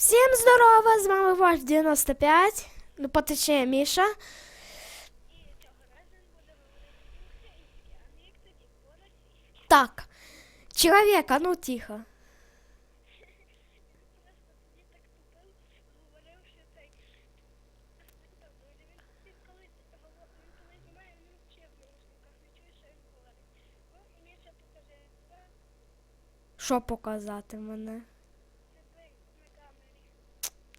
Всім здорова! З вами ваш 95. Ну, потече Міша. Так. Чоловік, а ну тихо. Що показати мене?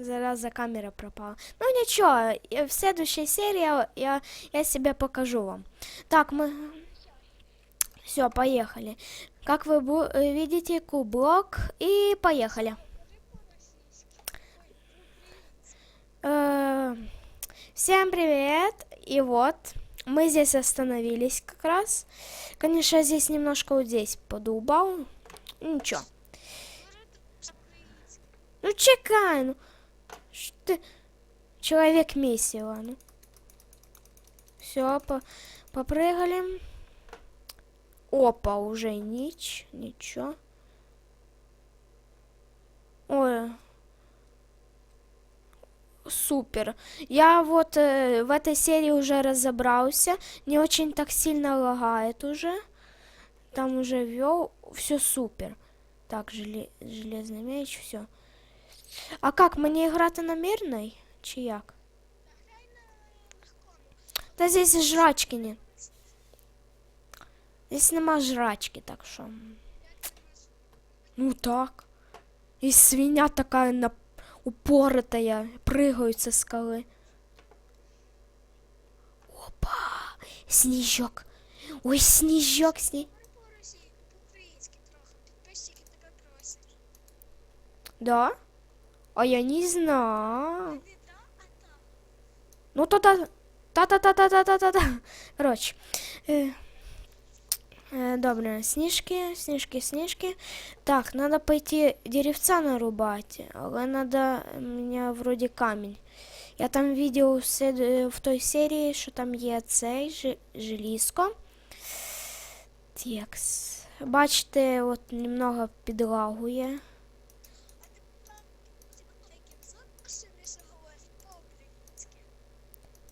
Зараз за камера пропала. Ну нічого, я- в следующей серии я, я, себе покажу вам. Так, мы... Все, поехали. Как вы э, видите, кублок и поехали. Э, Всем привет! И вот, мы здесь остановились как раз. Конечно, здесь немножко вот здесь подулбал. Ничего. Ну чекай, ну. Что? Человек месиво, ну. Все, по попрыгали. Опа, уже нич, ничего. Ой. Супер. Я вот э, в этой серии уже разобрался. Не очень так сильно лагает уже. Там уже вел. Все супер. Так, желе- железный меч, все. А как, мені грати на мирний? Чи як? Та здесь жрачки нет. Здесь нема жрачки, так що. Ну так. І свиня така на... упоротая, прыгают со скалы. Опа! Снежок. Ой, снежок сни... По-українськи трохи. Підписчики тебе просять. Да? А я не знаю. Ну то-то... Та-та-та-та-та-та-та. Короче. Э, э, добре, снежки, снежки, снежки. Так, надо пойти деревца нарубать. Э, надо... У меня вроде камень. Я там видел в э, той серии, что там є цей желізко. Текс. Бачите, вот немного підлагує.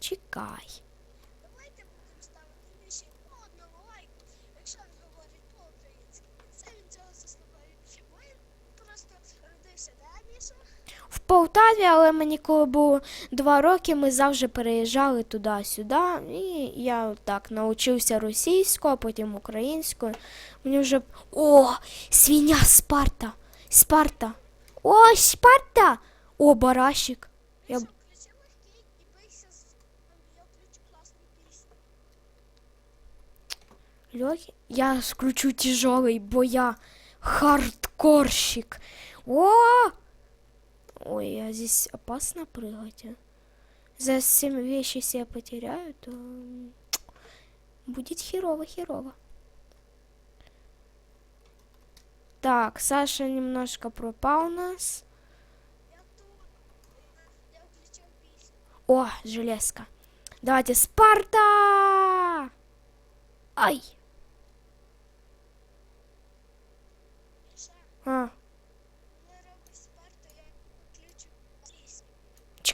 Чекай. Давайте будемо ставити більше по одному лайку, якщо він говорить по-українськи. Це він цього заслуговує. Він просто родився, да, Міша? В Полтаві, але мені коли було два роки, ми завжди переїжджали туди-сюди. І я так навчився російською, а потім українською. Мені вже. О! Свиня Спарта! Спарта! О, Спарта! О, барашик! Я... Легкий? Я скручу тяжелый, бо я хардкорщик. О! Ой, я здесь опасно прыгать. а. За семь вещи себя потеряю, то м, будет херово, херово. Так, Саша немножко пропал у нас. О, железка. Давайте, Спарта! Ай!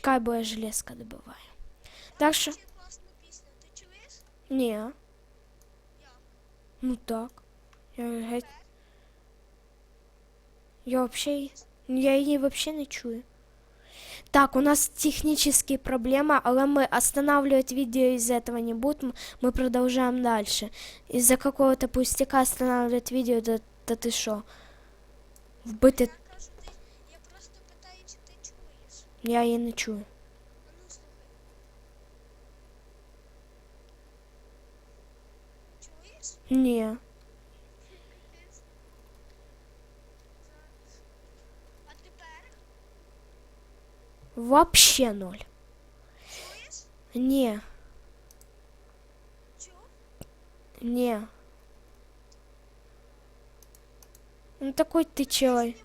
чекай, бо я железка добываю. Так що, Включи класну пісню, ти чуєш? не, Як? ну так. Я геть. Я вообще, я її вообще не чую. Так, у нас технические проблемы, але мы останавливать видео из этого не будем, мы продолжаем дальше. Из-за какого-то пустяка останавливать видео, да, да ты шо? Вбити, я її не чую. А ну слухай. Чуєш? Ні. А тепер Вообще ноль. чуєш? Не, Чув? не. Ну такой ты человек.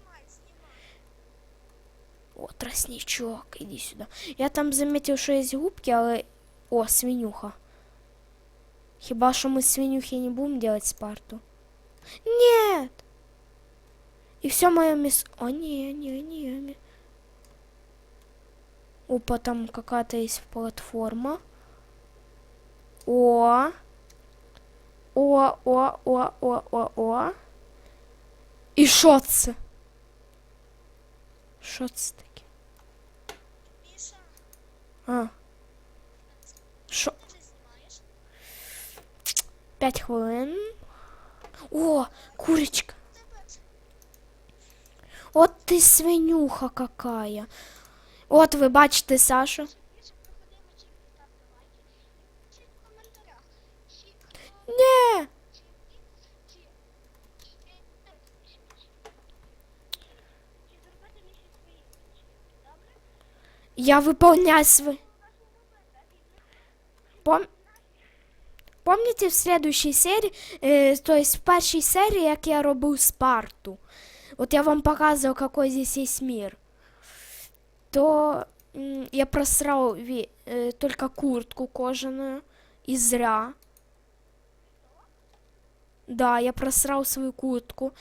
Знімай, знімай. О, тростничок, иди сюда. Я там заметил, що є губки, але... О, свинюха. Хіба що ми з свинюхи не будем делать спарту? Нет! И все мое мясо... О, не, не, не. ме- Опа, там какая-то есть платформа. О. О, о, о, о, о, о. І що це? Що це таке? Міша, А. Знімаєш? 5 хвилин. О, курочка. Тебе От ти свинюха какая. От ви бачите Сашу. Я выполняю свой... Пом... Помните в следующей серии, э, то есть в першій серії, як я робив Спарту, от я вам показував, какой здесь есть мир, то м, я просрал ве- э, только куртку кожаную, и зря. Да, я просрав свою куртку,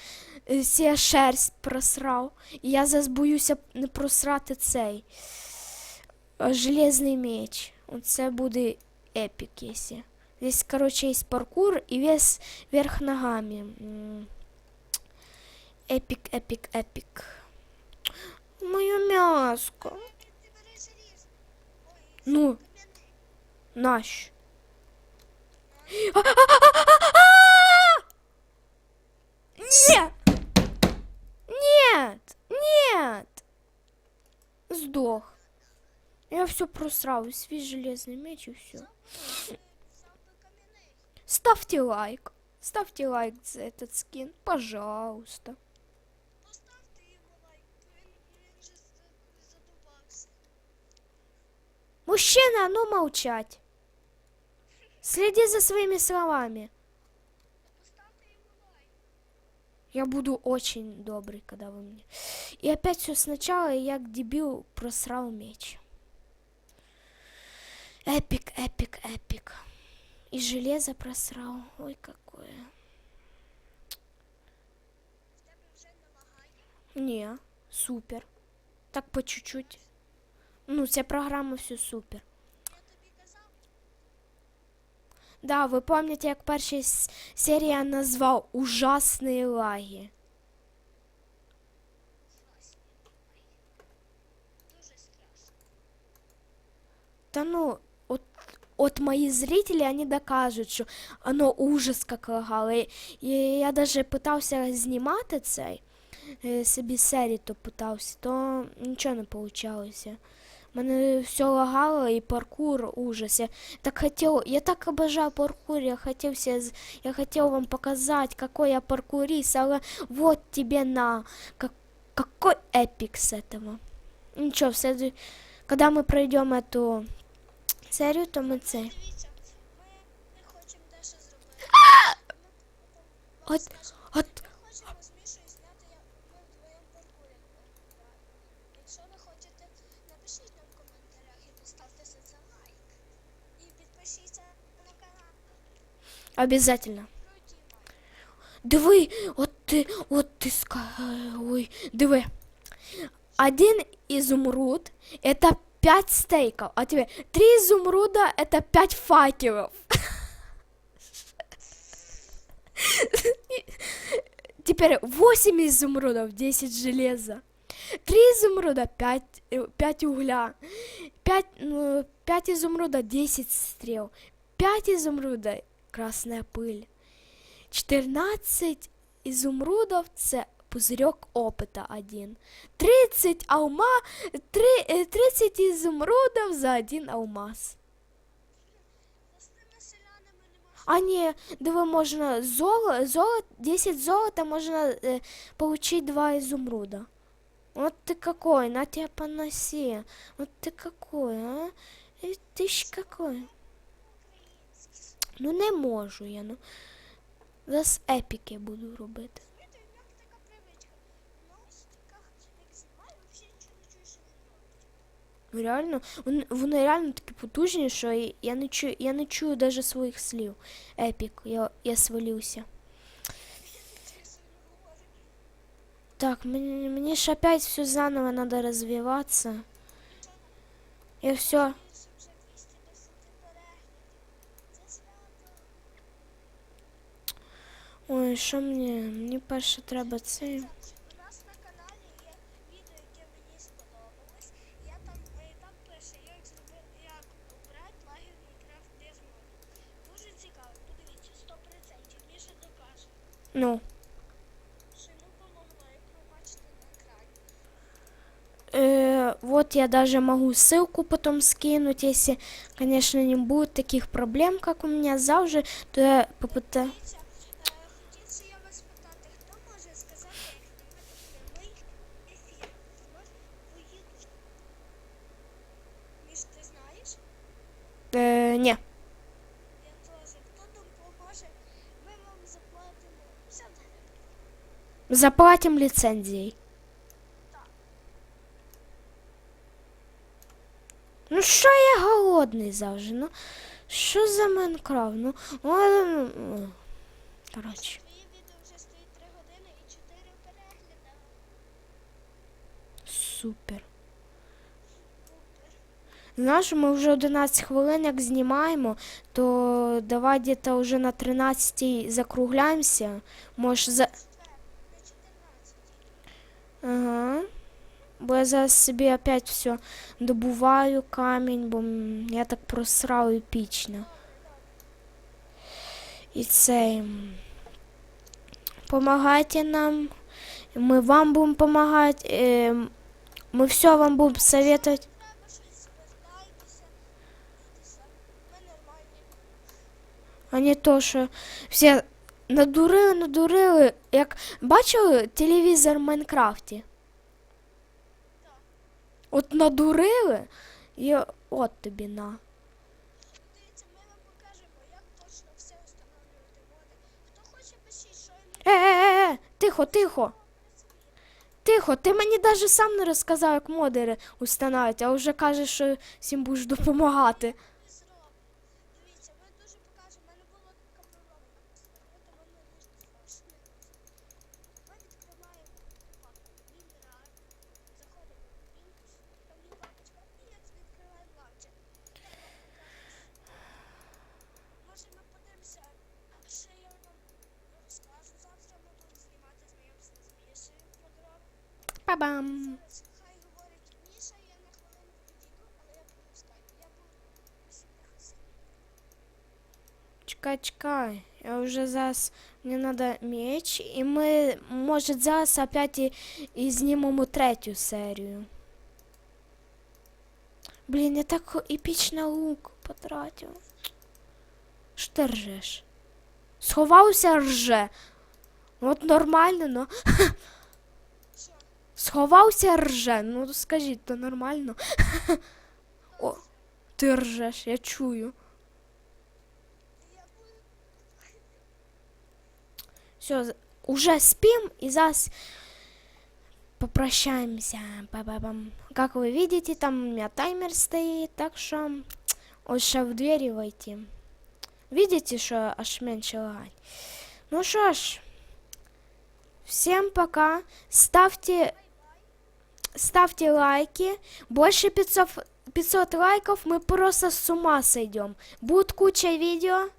е, вся шерсть просрав, і я зараз боюся не просрати цей. Е, Железний меч. Оце буде епік, якщо. Здесь, короче, есть паркур и вес вверх ногами. М. Эпик, эпик, эпик. Моє м'яско. Ти ти бери желіз. Ой, Ну, кам'яний. наш. Нет! Нет! Нет! Сдох. Я все просрал, и свій железный меч и все. Взяв би кам'яний. Ставьте лайк. Ставьте лайк за этот скин, пожалуйста. Поставте йому лайк, він, він же за- задубався. Мужчина, ну молчать. Следи за своими словами. Поставте йому лайк. Я буду очень добрый, когда вы мне. И опять все сначала, и я, как дебил, просрал меч. Эпик, эпик, эпик. И железо просрал. Ой, какое. В тебе вже не лагає. Не, супер. Так по чуть-чуть. Ну, ця програма все супер. Я тобі казав, Да, ви пам'ятаєте, як перша с- серія назвав ужасні лаги. Класні. Дуже страшно. Та ну, от, от мої зрителі, вони докажуть, що оно ужас как лагало. І, і я даже питався знімати цей е, собі серію, то питався, то нічого не получалося. Мене все лагало і паркур ужас. Я так хотел, я так обожаю паркур, я хотел, все, з- я хотел вам показать, какой я паркурист, але вот тебе на, как, какой эпик с этого. Ничего, в следу... когда мы пройдем эту серію, то ми це. Дивіться, ми хочемо дещо зробити. Ми От, скажемо, от, ми хочемо з Мішою зняти, як ми вдвоєм паркурі. Якщо ви хочете, напишіть нам в коментарях і поставте за це лайк. І підпишіться на канал. обязательно. Крутімо. Диви, от ти, от ти ска... Ой, диви. Один изумруд – это пять стейков, а тебе три изумруда – это пять факелов. Теперь 8 изумрудов, 10 железа. 3 изумруда, 5, 5 угля. 5, ну, 5 изумруда, 10 стрел. 5 изумруда, красная пыль. 14 изумрудов це пузырек опыта один. 30 алма, 3, э, 30 изумрудов за один алмаз. За з тими селянами не можна. А не, диви, можна золо, золо, 10 золота можно э, получить 2 изумруда. Вот ты какой, на тебя поноси. Вот ты какой, а? Э, Ты ж какой. Українські. Ну не можу я, ну. Зараз епіки буду робити. Ну, Реально, вони, вони реально такі потужні, що і- я не чую, я не чую навіть своїх слів. Епік, я, я свалився. Чесно говорю. Так, мені, мені ж опять все заново надо розвиватися. І все. Більше вже 210 переглядів. Це свято. Ой, що мені? Мені перше треба це. Екрані. Э, вот я даже могу ссылку потом скинуть, если, конечно, не будет таких проблем, как у меня завжди, то я попытаюсь... Дивіться, е, заплатим лицензией. Ну що я голодний завжди, ну що за Майнкрафт? Ну, ну, коротше, Твоє відео вже стоїть 3 години і 4 перегляди. супер. Знаєш, ми вже 11 хвилин як знімаємо, то давай десь вже на 13 закругляємося. Може за... Четвер, на 14. Ага. Бо я зараз собі опять все добуваю камінь, бо м, я так просрав епічно. І це. м, Помагайте нам. Ми вам будемо допомагати. Е, ми все вам будемо советувати. Треба щось звертайтеся. І все. Ми нормальні. А не то, що всі надурили, надурили. Як бачили телевізор в Майнкрафті? От надурили і от тобі на. Пишіть, що Е-е-е, е, тихо, тихо. Тихо, ти мені навіть сам не розказав, як модери установити, а вже кажеш, що всім будеш допомагати. хасів. Чекай, чекай. Я вже зараз мені треба меч, і ми, може, зараз опять і, і знімемо третю серію. Блін, я так епічно лук потратив. Що ти ржеш? Сховався рже. От нормально, ну. Сховався рже. Ну скажіть, то нормально. О, ти ржеш, я чую. Все, уже спим и зараз попрощаемся. Ба-ба-бам. Как вы видите, там у меня таймер стоит, так что ще в двери войти. Видите, что аж меньше лагать? Ну что ж, всем пока. Ставьте, ставьте лайки. Больше 500, 500 лайков, мы просто с ума сойдем. Будет куча видео.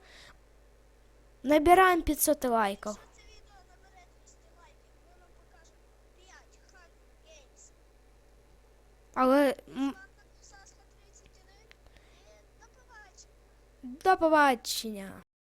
Набираем 500 лайков. це відео набере 200 лайків. Ми вам покажемо 5 хан геймс. Але м, Саска 31. І до побачення. до побачення.